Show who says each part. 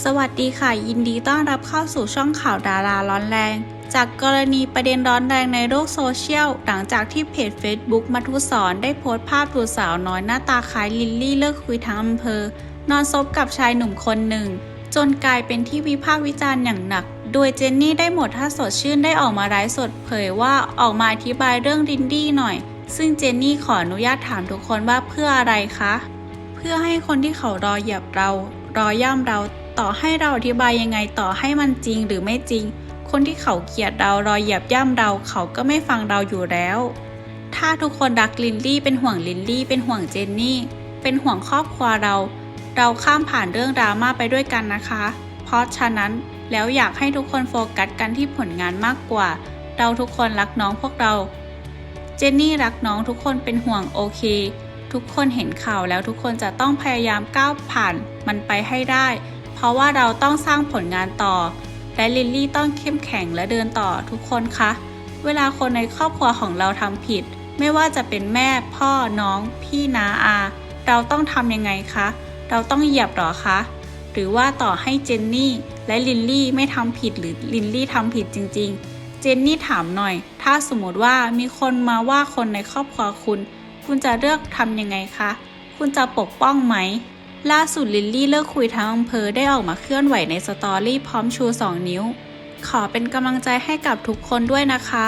Speaker 1: สวัสดีค่ะ ยินดีต้อนรับเข้าสู่ช่องข่าวดาราร้อนแรง จากกรณีประเด็นร้อนแรงในโลกโซเชียล หลังจากที่เพจ Facebook มัทุสรได้โพสต์ภาพดูสาวน้อยหน้าตาคล้ายลิลลี่เลิกคุยทั้งอำเภอ นอนซบกับชายหนุ่มคนหนึ่ง จนกลายเป็นที่วิพากษ์วิจารณ์อย่างหนัก โดยเจนนี่ได้หมดท่าสดชื่นได้ออกมาไลฟ์สดเผยว่าออกมาอธิบายเรื่องลินดี้หน่อย ซึ่งเจนนี่ขออนุญาตถามทุกคนว่าเพื่ออะไรคะ เพื่อให้คนที่เขารอเหยียบเรา รอย่ำเรา ต่อให้เราอธิบายยังไงต่อให้มันจริงหรือไม่จริง คนที่เขาเกลียดเรารอเหยียบย่ำเราเขาก็ไม่ฟังเราอยู่แล้ว ถ้าทุกคนรักลินลี่เป็นห่วงลินลี่ เป็นห่วงเจนนี่ เป็นห่วงครอบครัวเรา เราข้ามผ่านเรื่องดราม่าไปด้วยกันนะคะ เพราะฉะนั้นแล้วอยากให้ทุกคนโฟกัสกันที่ผลงานมากกว่า เราทุกคนรักน้องพวกเรา เจนนี่รักน้องทุกคนเป็นห่วงโอเค ทุกคนเห็นข่าวแล้วทุกคนจะต้องพยายามก้าวผ่านมันไปให้ได้ ราะว่าเราต้องสร้างผลงานต่อ และลิลลี่ต้องเข้มแข็งและเดินต่อทุกคนคะ เวลาคนในครอบครัวของเราทำผิด ไม่ว่าจะเป็นแม่ พ่อ น้อง พี่นาอา เราต้องทำยังไงคะ เราต้องเหยียบหรอคะ หรือว่าต่อให้เจนนี่และลิลลี่ไม่ทำผิดหรือลิลลี่ทำผิดจริง ๆ เจนนี่ถามหน่อย ถ้าสมมติว่ามีคนมาว่าคนในครอบครัวคุณ คุณจะเลือกทำยังไงคะ คุณจะปกป้องไหม ล่าสุดลิลลี่เลิกคุยทั้งอำเภอได้ออกมาเคลื่อนไหวในสตอรี่พร้อมชู 2 นิ้ว ขอเป็นกำลังใจให้กับทุกคนด้วยนะคะ